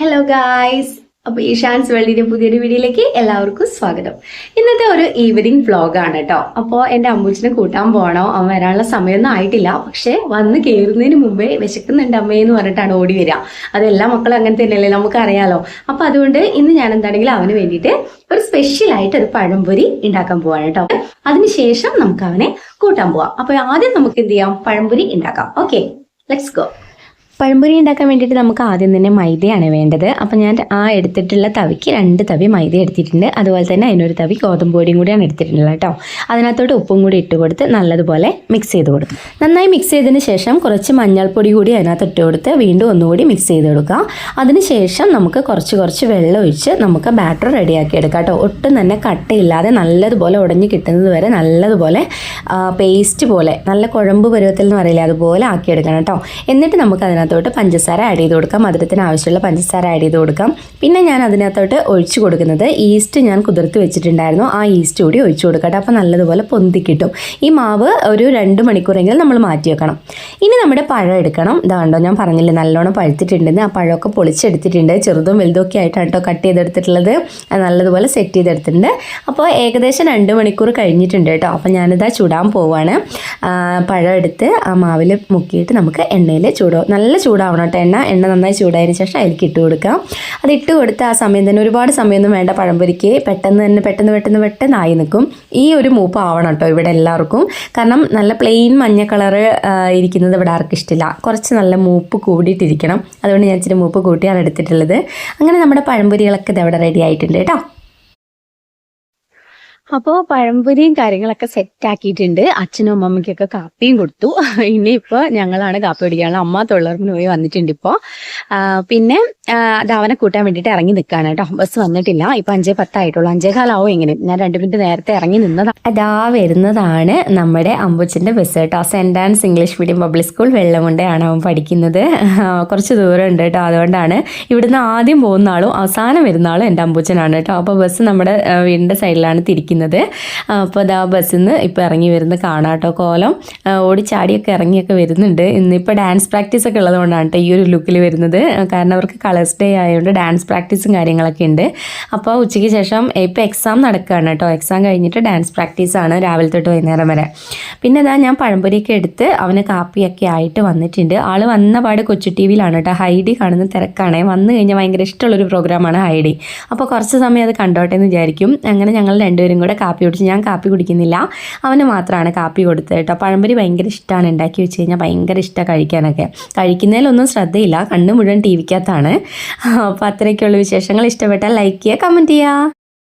Hello guys അപ്പോൾ ഈഷാൻസ് വേൾഡിന്റെ പുതിയൊരു വീഡിയോയിലേക്ക് എല്ലാവർക്കും സ്വാഗതം. ഇന്നത്തെ ഒരു ഈവനിങ് വ്ലോഗാണ് കേട്ടോ. അപ്പോൾ എന്റെ അമ്മൂച്ചിനെ കൂട്ടാൻ പോകണോ അവൻ വരാനുള്ള സമയമൊന്നും ആയിട്ടില്ല. പക്ഷേ വന്ന് കയറുന്നതിന് മുമ്പേ വിശക്കുന്നുണ്ട് അമ്മയെന്ന് പറഞ്ഞിട്ടാണ് ഓടി വരിക. അതെല്ലാ മക്കളും അങ്ങനെ തന്നെയല്ലേ നമുക്കറിയാലോ. അപ്പോൾ അതുകൊണ്ട് ഇന്ന് ഞാൻ എന്താണെങ്കിലും അവന് വേണ്ടിയിട്ട് ഒരു സ്പെഷ്യലായിട്ട് ഒരു പഴംപൊരി ഉണ്ടാക്കാൻ പോവാണ് കേട്ടോ. അതിനുശേഷം നമുക്ക് അവനെ കൂട്ടാൻ പോവാം. അപ്പോൾ ആദ്യം നമുക്ക് എന്ത് ചെയ്യാം? പഴംപൊരി ഉണ്ടാക്കാം. ഓക്കെ ലെറ്റ്സ് ഗോ പഴംപൊരി ഉണ്ടാക്കാൻ വേണ്ടിയിട്ട് നമുക്ക് ആദ്യം തന്നെ മൈദയാണ് വേണ്ടത്. അപ്പം ഞാൻ ആ എടുത്തിട്ടുള്ള തവിക്ക് രണ്ട് തവി മൈദ എടുത്തിട്ടുണ്ട്. അതുപോലെ തന്നെ അതിനൊരു തവി ഗോതമ്പ് പൊടിയും കൂടിയാണ് എടുത്തിട്ടുള്ളത് കേട്ടോ. അതിനകത്തോട്ട് ഉപ്പും കൂടി ഇട്ട് കൊടുത്ത് നല്ലതുപോലെ മിക്സ് ചെയ്ത് കൊടുക്കും. നന്നായി മിക്സ് ചെയ്തതിന് ശേഷം കുറച്ച് മഞ്ഞൾപ്പൊടി കൂടി അതിനകത്ത് ഇട്ട് കൊടുത്ത് വീണ്ടും ഒന്നുകൂടി മിക്സ് ചെയ്ത് കൊടുക്കുക. അതിനുശേഷം നമുക്ക് കുറച്ച് കുറച്ച് വെള്ളം ഒഴിച്ച് നമുക്ക് ബാറ്റർ റെഡിയാക്കി എടുക്കാം കേട്ടോ. ഒട്ടും തന്നെ കട്ടയില്ലാതെ നല്ലതുപോലെ ഉടഞ്ഞ് കിട്ടുന്നത് വരെ നല്ലതുപോലെ പേസ്റ്റ് പോലെ നല്ല കുഴമ്പ് പരുവത്തിൽ എന്ന് പറയില്ല അതുപോലെ ആക്കിയെടുക്കണം കേട്ടോ. എന്നിട്ട് നമുക്ക് അതിനകത്തോട്ട് പഞ്ചസാര ആഡ് ചെയ്ത് കൊടുക്കാം. മധുരത്തിന് ആവശ്യമുള്ള പഞ്ചസാര ആഡ് ചെയ്ത് കൊടുക്കാം. പിന്നെ ഞാൻ അതിനകത്തോട്ട് ഒഴിച്ചു കൊടുക്കുന്നത് ഈസ്റ്റ് ഞാൻ കുതിർത്ത് വെച്ചിട്ടുണ്ടായിരുന്നു. ആ ഈസ്റ്റ് കൂടി ഒഴിച്ചു കൊടുക്കട്ടെ. അപ്പോൾ നല്ലതുപോലെ പൊന്തി കിട്ടും. ഈ മാവ് ഒരു രണ്ട് മണിക്കൂറെങ്കിലും നമ്മൾ മാറ്റി വെക്കണം. ഇനി നമ്മുടെ പഴം എടുക്കണം. ഇതാണ്ടോ ഞാൻ പറഞ്ഞില്ലേ നല്ലോണം പഴുത്തിട്ടുണ്ടെന്ന്. ആ പഴമൊക്കെ പൊളിച്ചെടുത്തിട്ടുണ്ട്. ചെറുതും വലുതൊക്കെ ആയിട്ടാണ് കേട്ടോ കട്ട് ചെയ്തെടുത്തിട്ടുള്ളത്. നല്ലതുപോലെ സെറ്റ് ചെയ്തെടുത്തിട്ടുണ്ട്. അപ്പോൾ ഏകദേശം രണ്ട് മണിക്കൂർ കഴിഞ്ഞിട്ടുണ്ട് കേട്ടോ അപ്പോൾ ഞാനിതാ ചൂടാൻ പോവാണ്. പഴം എടുത്ത് ആ മാവിൽ മുക്കിയിട്ട് നമുക്ക് എണ്ണയിൽ ചൂടോ നല്ല ചൂടാവണം കേട്ടോ. എണ്ണ എണ്ണ നന്നായി ചൂടായതിന് ശേഷം അതിലേക്ക് ഇട്ട് കൊടുക്കാം. അത് ഇട്ട് കൊടുത്ത് ആ സമയം തന്നെ ഒരുപാട് സമയമൊന്നും വേണ്ട. പഴംപൊരിക്ക് പെട്ടെന്ന് തന്നെ പെട്ടെന്ന് പെട്ടെന്ന് പെട്ടെന്ന് ആയി നിൽക്കും. ഈ ഒരു മൂപ്പ് ആവണം കേട്ടോ ഇവിടെ എല്ലാവർക്കും. കാരണം നല്ല പ്ലെയിൻ മഞ്ഞ കളറ് ഇരിക്കുന്നത് ഇവിടെ ആർക്കും ഇഷ്ടമില്ല. കുറച്ച് നല്ല മൂപ്പ് കൂടിയിട്ടിരിക്കണം. അതുകൊണ്ട് ഞാൻ ഇച്ചിരി മൂപ്പ് കൂട്ടിയാണ് എടുത്തിട്ടുള്ളത്. അങ്ങനെ നമ്മുടെ പഴംപൊരികളൊക്കെ ഇത് ഇവിടെ റെഡി ആയിട്ടുണ്ട് കേട്ടോ. അപ്പോൾ പഴംപൊരിയും കാര്യങ്ങളൊക്കെ സെറ്റ് ആക്കിയിട്ടുണ്ട്. അച്ഛനും അമ്മമ്മയ്ക്കൊക്കെ കാപ്പിയും കൊടുത്തു. ഇനിയിപ്പോൾ ഞങ്ങളാണ് കാപ്പി പിടിക്കാനുള്ള അമ്മ തൊഴിലുറപ്പിന് പോയി വന്നിട്ടുണ്ട് ഇപ്പോൾ പിന്നെ ധാവനെ കൂട്ടാൻ വേണ്ടിയിട്ട് ഇറങ്ങി നിൽക്കുകയാണ് കേട്ടോ. ബസ് വന്നിട്ടില്ല. ഇപ്പം അഞ്ചേ പത്തായിട്ടുള്ളൂ. അഞ്ചേ കാലാവും എങ്ങനെ ഞാൻ രണ്ട് മിനിറ്റ് നേരത്തെ ഇറങ്ങി നിന്നതാണ് അതാ വരുന്നതാണ് നമ്മുടെ അമ്പുച്ചന്റെ ബസ് കേട്ടോ. Saint Ann's English medium public school വെള്ളമുണ്ടയാണ് അവൻ പഠിക്കുന്നത്. കുറച്ച് ദൂരം ഉണ്ട് കേട്ടോ. അതുകൊണ്ടാണ് ഇവിടുന്ന് ആദ്യം പോകുന്ന ആളും അവസാനം വരുന്ന ആളും എന്റെ അമ്പുച്ചനാണ് കേട്ടോ. അപ്പോൾ ബസ് നമ്മുടെ വീടിന്റെ സൈഡിലാണ് തിരിക്കുന്നത്. അപ്പോൾ അതാ ബസ്സിൽ നിന്ന് ഇപ്പോൾ ഇറങ്ങി വരുന്ന കാണാട്ടോ കോലം. ഓടിച്ചാടിയൊക്കെ ഇറങ്ങിയൊക്കെ വരുന്നുണ്ട്. ഇന്നിപ്പോൾ ഡാൻസ് പ്രാക്ടീസ് ഒക്കെ ഉള്ളതുകൊണ്ടാണ് കേട്ടോ ഈ ഒരു ലുക്കിൽ വരുന്നത്. കാരണം അവർക്ക് കളേഴ്സ് ഡേ ആയതുകൊണ്ട് ഡാൻസ് പ്രാക്ടീസും കാര്യങ്ങളൊക്കെ ഉണ്ട്. അപ്പോൾ ഉച്ചയ്ക്ക് ശേഷം ഇപ്പോൾ എക്സാം നടക്കുകയാണ് കേട്ടോ എക്സാം കഴിഞ്ഞിട്ട് ഡാൻസ് പ്രാക്ടീസാണ് രാവിലെ തൊട്ട് വൈകുന്നേരം വരെ. പിന്നെ ഇതാ ഞാൻ പഴംപൊരിയൊക്കെ എടുത്ത് അവന് കാപ്പിയൊക്കെ ആയിട്ട് വന്നിട്ടുണ്ട്. ആൾ വന്ന പാട് കൊച്ചു ടി വിയിലാണ് കേട്ടോ ഹൈഡി കാണുന്ന തിരക്കാണ്. വന്നു കഴിഞ്ഞാൽ ഭയങ്കര ഇഷ്ടമുള്ളൊരു പ്രോഗ്രാമാണ് ഹൈഡി. അപ്പോൾ കുറച്ച് സമയം അത് കണ്ടോട്ടെ എന്ന് വിചാരിക്കും. അങ്ങനെ ഞങ്ങൾ രണ്ടുപേരും കൂടെ കാപ്പി കുടിച്ച് ഞാൻ കാപ്പി കുടിക്കുന്നില്ല. അവന് മാത്രമാണ് കാപ്പി കൊടുത്തത് കേട്ടോ. പഴംപൊരി ഭയങ്കര ഇഷ്ടമാണ് ഉണ്ടാക്കി വെച്ച് കഴിഞ്ഞാൽ ഭയങ്കര ഇഷ്ടമാണ് കഴിക്കാനൊക്കെ. കഴിക്കുന്നതിലൊന്നും ശ്രദ്ധയില്ല. കണ്ണ് മുഴുവൻ ടി വിക്കകത്താണ്. അപ്പോൾ അത്രയൊക്കെയുള്ള വിശേഷങ്ങൾ. ഇഷ്ടപ്പെട്ടാൽ ലൈക്ക് ചെയ്യുക കമന്റ് ചെയ്യുക.